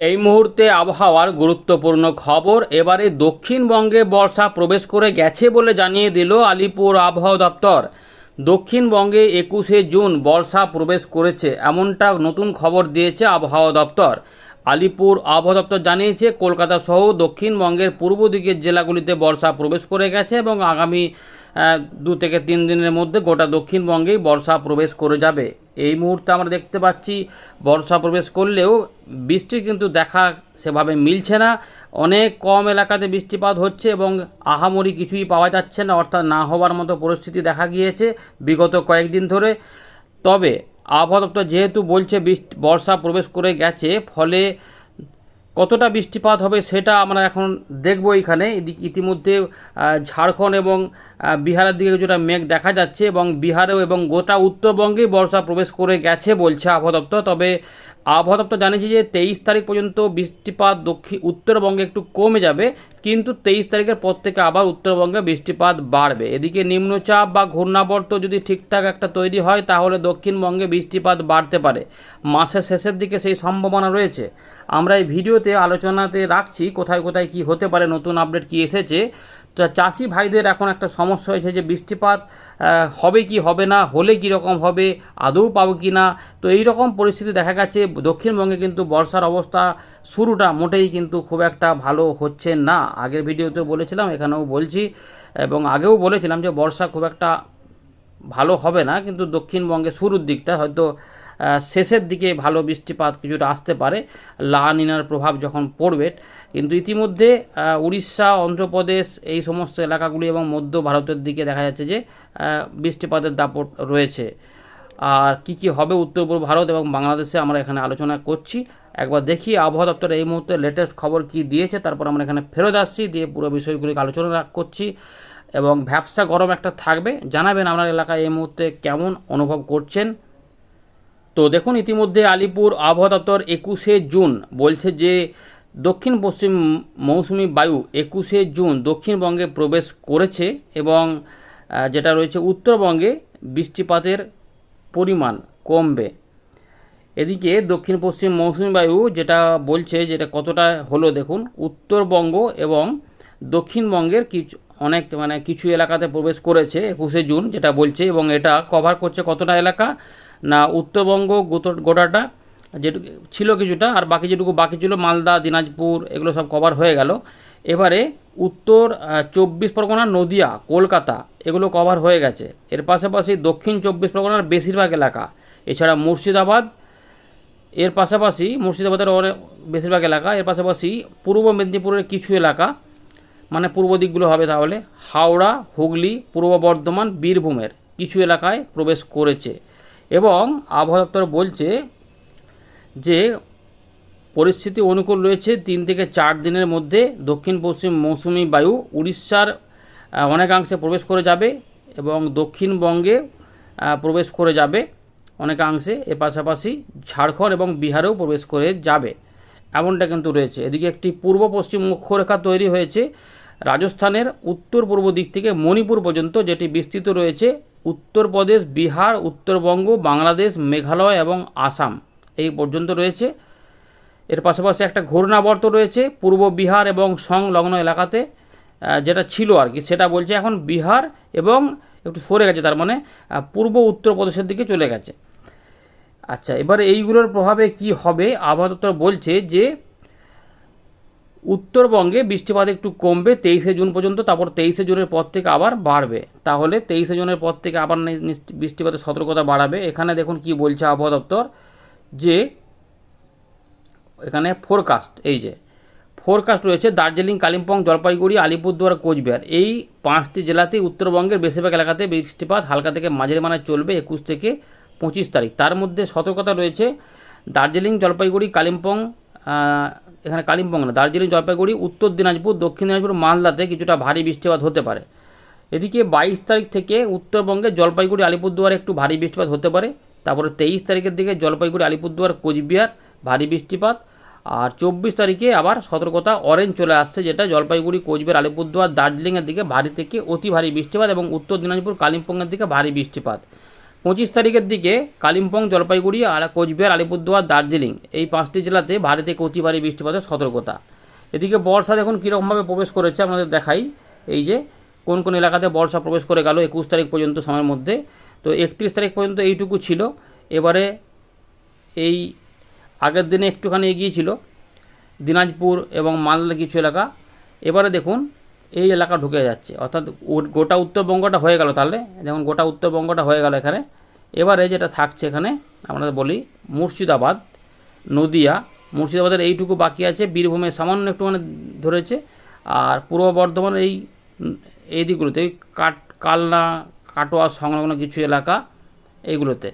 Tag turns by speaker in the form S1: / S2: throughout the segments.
S1: এই মুহূর্তে আবহাওয়ার গুরুত্বপূর্ণ খবর। এবারে দক্ষিণবঙ্গে বর্ষা প্রবেশ করে গেছে বলে জানিয়ে দিল আলিপুর আবহাওয়া দপ্তর। দক্ষিণবঙ্গে একুশে জুন বর্ষা প্রবেশ করেছে, এমনটা নতুন খবর দিয়েছে আবহাওয়া দপ্তর। আলিপুর আবহাওয়া দপ্তর জানিয়েছে, কলকাতা সহ দক্ষিণবঙ্গের পূর্ব দিকের জেলাগুলিতে বর্ষা প্রবেশ করে গেছে এবং আগামী দু থেকে তিন দিনের মধ্যে গোটা দক্ষিণবঙ্গেই বর্ষা প্রবেশ করে যাবে। এই মুহূর্তে আমরা দেখতে পাচ্ছি, বর্ষা প্রবেশ করলেও বৃষ্টি কিন্তু দেখা সেভাবে মিলছে না। অনেক কম এলাকাতে বৃষ্টিপাত হচ্ছে এবং আহামরি কিছুই পাওয়া যাচ্ছে না, অর্থাৎ না হওয়ার মতো পরিস্থিতি দেখা গিয়েছে বিগত কয়েকদিন ধরে। তবে আবহাওয়া দপ্তর যেহেতু বলছে বৃষ্টি, বর্ষা প্রবেশ করে গেছে, ফলে কতটা বৃষ্টিপাত হবে সেটা আমরা এখন দেখব এখানে ইতিমধ্যে ঝাড়খণ্ড এবং বিহারের দিকে কিছুটা মেঘ দেখা যাচ্ছে এবং বিহারেও এবং গোটা উত্তরবঙ্গেই বর্ষা প্রবেশ করে গেছে বলছে আবহাওয়া দপ্তর। তবে আবহাওয়া দপ্তর জানিয়েছে যে তেইশ তারিখ পর্যন্ত বৃষ্টিপাত দক্ষিণ উত্তরবঙ্গে একটু কমে যাবে, কিন্তু তেইশ তারিখের পর থেকে আবার উত্তরবঙ্গে বৃষ্টিপাত বাড়বে। এদিকে নিম্নচাপ বা ঘূর্ণাবর্ত যদি ঠিকঠাক একটা তৈরি হয়, তাহলে দক্ষিণবঙ্গে বৃষ্টিপাত বাড়তে পারে। মাসের শেষের দিকে সেই সম্ভাবনা রয়েছে। আমরা এই ভিডিওতে আলোচনাতে রাখছি কোথায় কোথায় কি হতে পারে, নতুন আপডেট কি এসেছে। চাষি ভাইদের এখন একটা সমস্যা হয়েছে যে বৃষ্টিপাত হবে কি হবে না, হলে কি রকম হবে, আদৌ পাবো কি না? তো এই রকম পরিস্থিতি দেখা গেছে, দক্ষিণবঙ্গে কিন্তু বর্ষার অবস্থা শুরুটা মোটেই কিন্তু খুব একটা ভালো হচ্ছে না। আগের ভিডিওতে বলেছিলাম, এখানেও বলছি, এবং আগেও বলেছিলাম যে বর্ষা খুব একটা ভালো হবে না, কিন্তু দক্ষিণবঙ্গে শুরুর দিকটা হয়তো শেষের দিকে ভালো বৃষ্টিপাত কিছুটা আসতে পারে। লা নিনার প্রভাব যখন পড়বে, কিন্তু ইতিমধ্যে উড়িষ্যা, অন্ধ্রপ্রদেশ এই সমস্ত এলাকাগুলি এবং মধ্য ভারতের দিকে দেখা যাচ্ছে যে বৃষ্টিপাতের দাপট রয়েছে। আর কি কি হবে উত্তর পূর্ব ভারত এবং বাংলাদেশে আমরা এখানে আলোচনা করছি। একবার দেখি আবহাওয়া দপ্তর এই মুহূর্তে লেটেস্ট খবর কি দিয়েছে, তারপর আমরা এখানে ফেরত আসছি, দিয়ে পুরো বিষয়গুলিকে আলোচনা করছি। এবং ব্যবসা গরম একটা থাকবে। জানাবেন আপনার এলাকায় এই মুহূর্তে কেমন অনুভব করছেন। তো দেখুন, ইতিমধ্যে আলিপুর আবহাওয়া দপ্তর একুশে জুন বলছে যে দক্ষিণ পশ্চিম মৌসুমি বায়ু একুশে জুন দক্ষিণবঙ্গে প্রবেশ করেছে এবং যেটা রয়েছে উত্তরবঙ্গে বৃষ্টিপাতের পরিমাণ কমবে। এদিকে দক্ষিণ পশ্চিম মৌসুমি বায়ু যেটা বলছে যেটা কতটা হলো দেখুন, উত্তরবঙ্গ এবং দক্ষিণবঙ্গের কিছু, অনেক মানে কিছু এলাকাতে প্রবেশ করেছে একুশে জুন যেটা বলছে এবং এটা কভার করছে কতটা এলাকা? না উত্তরবঙ্গ গোটাটা যেটুকু ছিল কিছুটা, আর বাকি যেটুকু বাকি ছিল, মালদা, দিনাজপুর, এগুলো সব কভার হয়ে গেল। এবারে উত্তর চব্বিশ পরগনা, নদিয়া, কলকাতা, এগুলো কভার হয়ে গেছে। এর পাশাপাশি দক্ষিণ চব্বিশ পরগনার বেশিরভাগ এলাকা, এছাড়া মুর্শিদাবাদ, এর পাশাপাশি মুর্শিদাবাদের অনেক বেশিরভাগ এলাকা, এর পাশাপাশি পূর্ব মেদিনীপুরের কিছু এলাকা মানে পূর্ব দিকগুলো হবে তাহলে, হাওড়া, হুগলি, পূর্ব বর্ধমান, বীরভূমের কিছু এলাকায় প্রবেশ করেছে। এবং আবহাওয়া দপ্তর বলছে যে পরিস্থিতি অনুকূল রয়েছে তিন থেকে চার দিনের মধ্যে দক্ষিণ পশ্চিম মৌসুমি বায়ু উড়িষ্যার অনেকাংশে প্রবেশ করে যাবে এবং দক্ষিণবঙ্গে প্রবেশ করে যাবে অনেকাংশে। এর পাশাপাশি ঝাড়খণ্ড এবং বিহারেও প্রবেশ করে যাবে। এমনটা কিন্তু রয়েছে। এদিকে একটি পূর্ব পশ্চিম মুখ্যরেখা তৈরি হয়েছে রাজস্থানের উত্তর পূর্ব দিক থেকে মণিপুর পর্যন্ত, যেটি বিস্তৃত রয়েছে। উত্তরপ্রদেশ বিহার, উত্তরবঙ্গ, বাংলাদেশ, মেঘালয় এবং আসাম। এই পর্যন্ত রয়েছে। এর পাশাপাশি একটা ঘূর্ণাবর্ত রয়েছে পূর্ব বিহার এবং সংলগ্ন এলাকাতে যেটা ছিল আর কি। সেটা বলছে এখন বিহার এবং একটু সরে গেছে, তার মানে পূর্ব উত্তরপ্রদেশের দিকে চলে গেছে। আচ্ছা এবার এইগুলোর প্রভাবে কি হবে? আবহাওয়া দপ্তর বলছে যে উত্তরবঙ্গে বৃষ্টিপাত একটু কমবে, তেইশে জুন পর্যন্ত, তারপর তেইশে জুনের পর থেকে আবার বাড়বে। তাহলে তেইশে জুনের পর থেকে আবার বৃষ্টিপাতের সতর্কতা বাড়াবে। এখানে দেখুন কি বলছে আবহাওয়া দপ্তর, যে এখানে ফোরকাস্ট এই যে ফোরকাস্ট রয়েছে, দার্জিলিং, কালিম্পং, জলপাইগুড়ি, আলিপুরদুয়ার, কোচবিহার। এই পাঁচটি জেলাতে উত্তরবঙ্গের বেশিরভাগ এলাকাতে বৃষ্টিপাত হালকা থেকে মাঝারি মানের চলবে একুশ থেকে পঁচিশ তারিখ। তার মধ্যে সতর্কতা রয়েছে, দার্জিলিং, জলপাইগুড়ি, কালিম্পং এখানে কালিম্পং না, দার্জিলিং, জলপাইগুড়ি, উত্তর দিনাজপুর, দক্ষিণ দিনাজপুর, মালদাতে কিছুটা ভারী বৃষ্টিপাত হতে পারে। এদিকে বাইশ তারিখ থেকে উত্তরবঙ্গে জলপাইগুড়ি, আলিপুরদুয়ারে একটু ভারী বৃষ্টিপাত হতে পারে। তারপরে তেইশ তারিখের দিকে জলপাইগুড়ি, আলিপুরদুয়ার, কোচবিহার ভারী বৃষ্টিপাত। আর চব্বিশ তারিখে আবার সতর্কতা অরেঞ্জ চলে আসছে, যেটা জলপাইগুড়ি, কোচবিহার, আলিপুরদুয়ার, দার্জিলিংয়ের দিকে ভারী থেকে অতি ভারী বৃষ্টিপাত এবং উত্তর দিনাজপুর, কালিম্পংয়ের দিকে ভারী বৃষ্টিপাত। পঁচিশ তারিখের দিকে কালিম্পং, জলপাইগুড়ি আর কোচবিহার, আলিপুরদুয়ার, দার্জিলিং এই পাঁচটি জেলাতে ভারী থেকে বৃষ্টিপাতের সতর্কতা। এদিকে বর্ষা দেখুন কীরকমভাবে প্রবেশ করেছে আমাদের দেখাই। এই যে কোন কোন এলাকাতে বর্ষা প্রবেশ করে গেল একুশ তারিখ পর্যন্ত সময়ের মধ্যে। তো একত্রিশ তারিখ পর্যন্ত এইটুকু ছিল। এবারে এই আগের দিনে একটুখানি এগিয়ে ছিল। দিনাজপুর এবং মালদা কিছু এলাকা। এবারে দেখুন এই এলাকা ঢুকে যাচ্ছে। অর্থাৎ গোটা উত্তরবঙ্গটা হয়ে গেল তাহলে। যেমন গোটা উত্তরবঙ্গটা হয়ে গেল এখানে। এবারে যেটা থাকছে এখানে আমরা বলি, মুর্শিদাবাদ, নদিয়া। মুর্শিদাবাদের এইটুকু বাকি আছে। বীরভূমে সামান্য একটুখানি ধরেছে। আর পূর্ব বর্ধমান এই এই দিকগুলোতে কাট, কালনা, কাটোয়া সংলগ্ন কিছু এলাকা এইগুলোতে।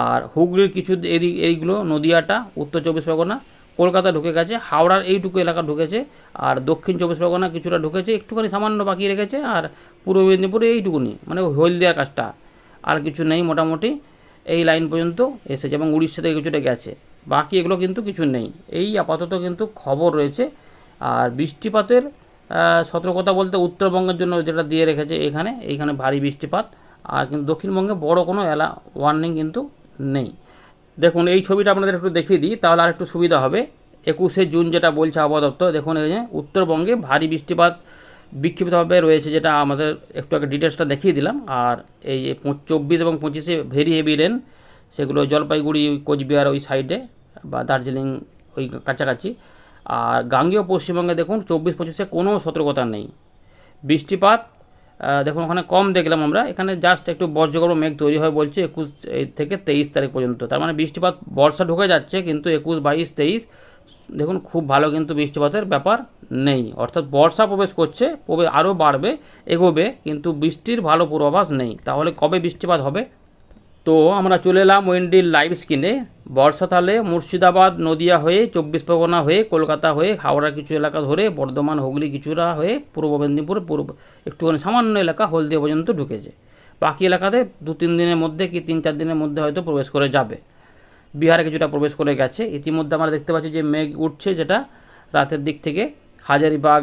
S1: আর হুগলির কিছু এদিক, এইগুলো নদিয়াটা, উত্তর চব্বিশ পরগনা কলকাতা ঢুকে গেছে, হাওড়ার এইটুকু এলাকা ঢুকেছে, আর দক্ষিণ চব্বিশ পরগনা কিছুটা ঢুকেছে, একটুখানি সামান্য বাকি রেখেছে, আর পূর্ব মেদিনীপুরে এইটুকুনি মানে হলদিয়ার কাজটা, আর কিছু নেই মোটামুটি, এই লাইন পর্যন্ত এসেছে, এবং উড়িষ্যা থেকে কিছুটা গেছে, বাকি এগুলো কিন্তু কিছু নেই, এই আপাতত কিন্তু খবর রয়েছে, আর বৃষ্টিপাতের সতর্কতা বলতে উত্তরবঙ্গের জন্য যেটা দিয়ে রেখেছে এখানে, এইখানে ভারী বৃষ্টিপাত, আর কিন্তু দক্ষিণবঙ্গে বড় কোনো এলা ওয়ার্নিং কিন্তু নেই দেখুন, এই ছবিটা আপনাদের একটু দেখিয়ে দিই, তাহলে আর একটু সুবিধা হবে। একুশে জুন যেটা বলছে আবহাওয়া দপ্তর, দেখুন এই যে উত্তরবঙ্গে ভারী বৃষ্টিপাত বিক্ষিপ্তভাবে রয়েছে, যেটা আমাদের একটু আগে ডিটেলসটা দেখিয়ে দিলাম। আর এই যে চব্বিশ এবং পঁচিশে ভেরি হেভি রেন সেগুলো জলপাইগুড়ি ওই কোচবিহার ওই সাইডে বা দার্জিলিং ওই কাছাকাছি। আর গাঙ্গেয় পশ্চিমবঙ্গে দেখুন, চব্বিশ, পঁচিশে কোনো সতর্কতা নেই। বৃষ্টিপাত দেখুন, ওখানে কম দেখলাম আমরা। এখানে জাস্ট একটু বজ্রগর্ভ মেঘ তৈরি হয় বলছে একুশ থেকে তেইশ তারিখ পর্যন্ত। তার মানে বৃষ্টিপাত বর্ষা ঢুকে যাচ্ছে, কিন্তু একুশ, বাইশ, তেইশ, দেখুন, খুব ভালো কিন্তু বৃষ্টিপাতের ব্যাপার নেই। অর্থাৎ বর্ষা প্রবেশ করছে, প্রবে আরও বাড়বে, এগোবে, কিন্তু বৃষ্টির ভালো পূর্বাভাস নেই। তাহলে কবে বৃষ্টিপাত হবে? তো আমরা চলে এলাম ওয়েন্ডির লাইভ স্ক্রিনে। বর্ষা তাহলে মুর্শিদাবাদ, নদিয়া হয়ে, চব্বিশ পরগনা হয়ে, কলকাতা হয়ে, হাওড়া কিছু এলাকা ধরে, বর্ধমান, হুগলি কিছুটা হয়ে, পূর্ব মেদিনীপুর, পূর্ব একটুখানি সামান্য এলাকা হলদিয়া পর্যন্ত ঢুকেছে। বাকি এলাকাতে দু তিন দিনের মধ্যে কি তিন চার দিনের মধ্যে হয়তো প্রবেশ করে যাবে। বিহারে কিছুটা প্রবেশ করে গেছে। ইতিমধ্যে আমরা দেখতে পাচ্ছি যে মেঘ উঠছে যেটা রাতের দিক থেকে। হাজারিবাগ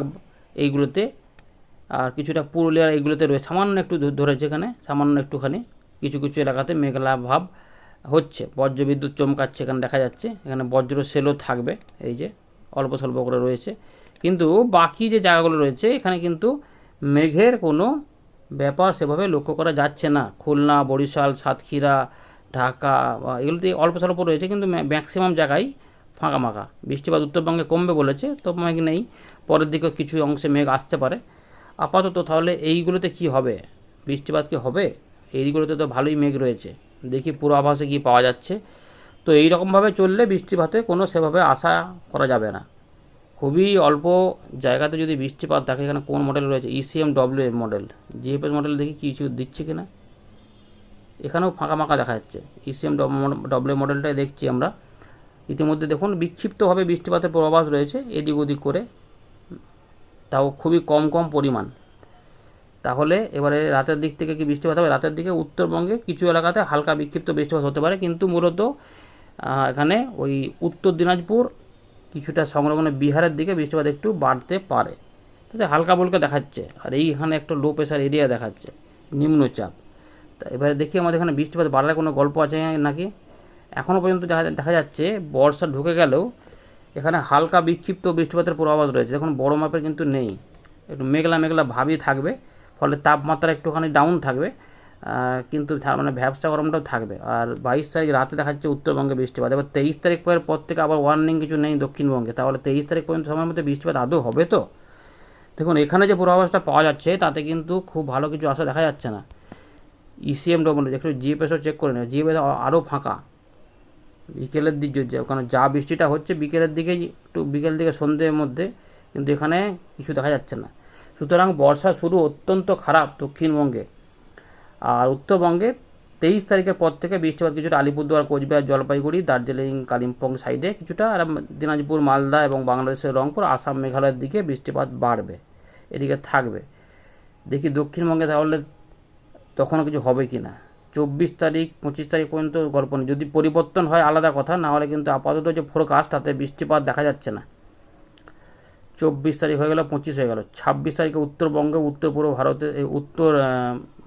S1: এইগুলোতে, আর কিছুটা পুরুলিয়ার এইগুলোতে রয়েছে সামান্য একটু ধরেছে এখানে, সামান্য একটুখানি। কিছু কিছু এলাকাতে মেঘলা ভাব হচ্ছে। বজ্রবিদ্যুৎ চমকাচ্ছে, এখানে দেখা যাচ্ছে। এখানে বজ্র সেলও থাকবে, এই যে অল্প স্বল্প করে রয়েছে। কিন্তু বাকি যে জায়গাগুলো রয়েছে, এখানে কিন্তু মেঘের কোনো ব্যাপার সেভাবে লক্ষ্য করা যাচ্ছে না। খুলনা, বরিশাল, সাতক্ষীরা, ঢাকা এগুলোতে অল্প স্বল্প রয়েছে, কিন্তু ম্যাক্সিমাম জায়গায় ফাঁকা ফাঁকা। বৃষ্টিপাত উত্তরবঙ্গে কমবে বলেছে, তো মেঘ নেই। পরের দিকে কিছু অংশে মেঘ আসতে পারে। আপাতত তাহলে এইগুলোতে কি হবে? বৃষ্টিপাত কি হবে? এইগুলোতে তো ভালোই মেঘ রয়েছে। দেখি পুরো আভাসে কি পাওয়া যাচ্ছে। তো এই রকমভাবে চললে বৃষ্টিপাতে কোনো সেভাবে আশা করা যাবে না। খুবই অল্প জায়গাতে যদি বৃষ্টিপাত থাকে, এখানে কোন মডেল রয়েছে? ECM W M model GFS model দেখি কিছু দিচ্ছে কি না এখানেও ফাঁকা ফাঁকা দেখা যাচ্ছে। ইসিএম ডব্লিউ মডেলটাই দেখছি আমরা। ইতিমধ্যে দেখুন, বিক্ষিপ্তভাবে বৃষ্টিপাতের পূর্বাভাস রয়েছে এদিক ওদিক করে। তাও খুবই কম কম পরিমাণ। তাহলে এবারে রাতের দিক থেকে কি বৃষ্টিপাত হবে? রাতের দিকে উত্তরবঙ্গে কিছু এলাকাতে হালকা বিক্ষিপ্ত বৃষ্টিপাত হতে পারে। কিন্তু মূলত এখানে ওই উত্তর দিনাজপুর কিছুটা সংলগ্ন বিহারের দিকে বৃষ্টিপাত একটু বাড়তে পারে। তাতে হালকা বলকে দেখাচ্ছে। আর এইখানে একটা লো প্রেশার এরিয়া দেখাচ্ছে, নিম্নচাপ। তা এবারে দেখি আমাদের এখানে বৃষ্টিপাত বাড়ার কোনো গল্প আছে নাকি? এখনও পর্যন্ত দেখা যাচ্ছে বর্ষা ঢুকে গেলেও এখানে হালকা বিক্ষিপ্ত বৃষ্টিপাতের পূর্বাভাস রয়েছে। এখন বড় মাপের কিন্তু নেই। একটু মেঘলা মেঘলা ভাবই থাকবে। ফলে তাপমাত্রা একটুখানি ডাউন থাকবে কিন্তু মানে ভ্যাবসা গরমটাও থাকবে। আর বাইশ তারিখ রাতে দেখা যাচ্ছে উত্তরবঙ্গে বৃষ্টিপাত। এবার তেইশ তারিখ পরের পর থেকে আবার ওয়ার্নিং কিছু নেই দক্ষিণবঙ্গে। তাহলে তেইশ তারিখ পর্যন্ত সময়ের মধ্যে বৃষ্টিপাত আদৌ হবে তো? দেখুন, এখানে যে পূর্বাভাসটা পাওয়া যাচ্ছে, তাতে কিন্তু খুব ভালো কিছু আশা দেখা যাচ্ছে না। E ইসিএম ডবল একটু জিএফএসও চেক করে নেবে জিএফএস আরও ফাঁকা। বিকেলের দিক ওখানে যা বৃষ্টিটা হচ্ছে বিকেলের দিকে একটু বিকেল দিকে সন্ধ্যের মধ্যে, কিন্তু এখানে কিছু দেখা যাচ্ছে না। সুতরাং বর্ষা শুরু অত্যন্ত খারাপ দক্ষিণবঙ্গে। আর উত্তরবঙ্গে তেইশ তারিখের পর থেকে বৃষ্টিপাত কিছুটা আলিপুরদুয়ার, কোচবিহার, জলপাইগুড়ি, দার্জিলিং, কালিম্পং সাইডে কিছুটা আর দিনাজপুর, মালদা এবং বাংলাদেশের রংপুর, আসাম, মেঘালয়ের দিকে বৃষ্টিপাত বাড়বে, এদিকে থাকবে। দেখি দক্ষিণবঙ্গে তাহলে তখনও কিছু হবে কি না চব্বিশ তারিখ, পঁচিশ তারিখ পর্যন্ত গল্প নেই। যদি পরিবর্তন হয়, আলাদা কথা, না হলে কিন্তু আপাতত যে ফোরকাস্ট তাতে বৃষ্টিপাত দেখা যাচ্ছে না। চব্বিশ তারিখ হয়ে গেল, পঁচিশ হয়ে গেল। ছাব্বিশ তারিখে উত্তরবঙ্গে, উত্তর পূর্ব ভারতে উত্তর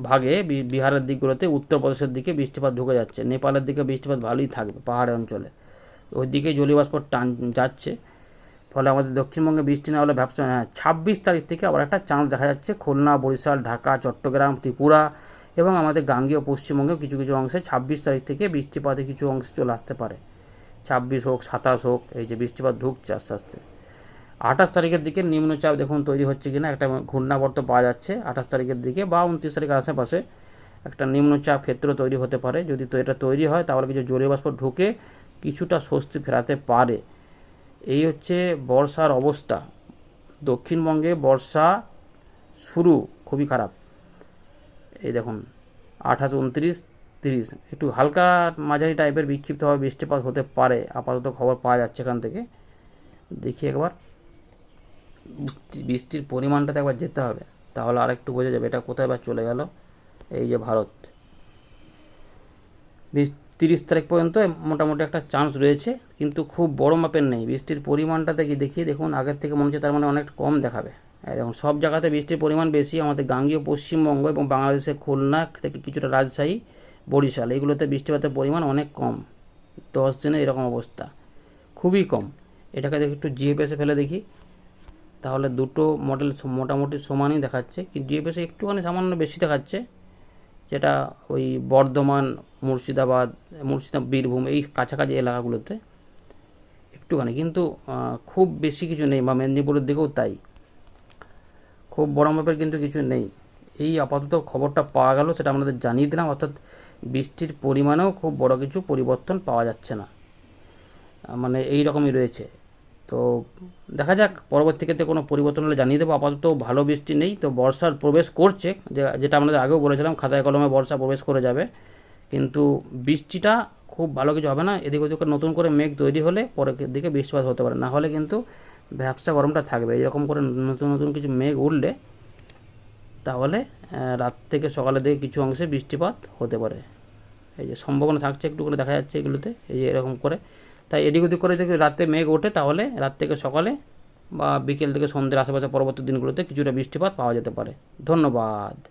S1: ভাগে বিহারের দিকগুলোতে, উত্তরপ্রদেশের দিকে বৃষ্টিপাত ঢুকে যাচ্ছে। নেপালের দিকে বৃষ্টিপাত ভালোই থাকবে পাহাড়ি অঞ্চলে। ওই দিকে জলীয়বাষ্প টান যাচ্ছে, ফলে আমাদের দক্ষিণবঙ্গে বৃষ্টি না হলে ব্যবসা হ্যাঁ ছাব্বিশ তারিখ থেকে আবার একটা চান্স দেখা যাচ্ছে। খুলনা, বরিশাল, ঢাকা, চট্টগ্রাম, ত্রিপুরা এবং আমাদের গাঙ্গীয় পশ্চিমবঙ্গেও কিছু কিছু অংশে ছাব্বিশ তারিখ থেকে বৃষ্টিপাতে কিছু অংশে চলে আসতে পারে। ছাব্বিশ হোক, সাতাশ হোক, এই যে বৃষ্টিপাত ঢুকছে আস্তে আস্তে। আঠাশ তারিখের দিকে নিম্নচাপ দেখুন তৈরি হচ্ছে কিনা, একটা ঘূর্ণাবর্ত পাওয়া যাচ্ছে আঠাশ তারিখের দিকে বা উনত্রিশ তারিখের আশেপাশে একটা নিম্নচাপ ক্ষেত্র তৈরি হতে পারে। যদি তো এটা তৈরি হয়, তাহলে কিছু জলীয় বাষ্প ঢুকে কিছুটা স্বস্তি ফেরাতে পারে। এই হচ্ছে বর্ষার অবস্থা। দক্ষিণবঙ্গে বর্ষা শুরু, খুবই খারাপ। এই দেখুন, আঠাশ, উনত্রিশ, তিরিশ, একটু হালকা মাঝারি টাইপের বিক্ষিপ্তভাবে বৃষ্টিপাত হতে পারে। আপাতত খবর পাওয়া যাচ্ছে এখান থেকে। দেখি একবার। বৃষ্টির পরিমাণটাতে একবার যেতে হবে, তাহলে আরেকটু বোঝা যাবে এটা কোথায় বা চলে গেল এই যে ভারত। তিরিশ তারিখ পর্যন্ত মোটামুটি একটা চান্স রয়েছে, কিন্তু খুব বড় মাপের নেই। বৃষ্টির পরিমাণটা দেখি দেখুন, আগের থেকে মনে হচ্ছে তার মানে অনেক কম দেখাবে। দেখুন, সব জায়গাতে বৃষ্টির পরিমাণ বেশি, আমাদের গাঙ্গীয়, পশ্চিমবঙ্গ এবং বাংলাদেশের খুলনা থেকে কিছুটা রাজশাহী, বরিশাল, এইগুলোতে বৃষ্টিপাতের পরিমাণ অনেক কম। দশ দিনে এরকম অবস্থা, খুবই কম। এটাকে দেখি একটু জিএফএসে ফেলে দেখি। তাহলে দুটো মডেল মোটামুটি সমানই দেখাচ্ছে। কিন্তু জিএফএসে একটুখানি সামান্য বেশি দেখাচ্ছে, যেটা ওই বর্ধমান, মুর্শিদাবাদ মুর্শিদাবাদ, বীরভূম, এই কাছাকাছি এলাকাগুলোতে একটুখানি। কিন্তু খুব বেশি কিছু নেই, বা মেদিনীপুরের দিকেও তাই। খুব বড় মাপের কিন্তু কিছু নেই। এই আপাতত খবরটা পাওয়া গেল, সেটা আমাদের জানিয়ে দিলাম। অর্থাৎ বৃষ্টির পরিমাণেও খুব বড় কিছু পরিবর্তন পাওয়া যাচ্ছে না। মানে এই রকমই রয়েছে। তো দেখা যাক পরবর্তী ক্ষেত্রে কোনো পরিবর্তন হলে জানিয়ে দেবো। আপাতত ভালো বৃষ্টি নেই, তো বর্ষার প্রবেশ করছে যেটা আমাদের আগেও বলেছিলাম, খাতায় কলমে বর্ষা প্রবেশ করে যাবে। কিন্তু বৃষ্টিটা খুব ভালো কিছু হবে না, এদিক ওদিকে নতুন করে মেঘ তৈরি হলে পরের দিকে বৃষ্টিপাত হতে পারে। না হলে কিন্তু ব্যবসা গরমটা থাকবে। এরকম করে নতুন নতুন কিছু মেঘ উঠলে তাহলে রাত থেকে সকালের দিকে কিছু অংশে বৃষ্টিপাত হতে পারে। এই যে সম্ভাবনা থাকছে একটু করে দেখা যাচ্ছে এগুলোতে, এই যে এরকম করে তাই এদিক ওদিক করে যদি রাতে মেঘ ওঠে তাহলে রাত থেকে সকালে বা বিকেল থেকে সন্ধ্যের আশেপাশে পরবর্তী দিনগুলোতে কিছুটা বৃষ্টিপাত পাওয়া যেতে পারে। ধন্যবাদ।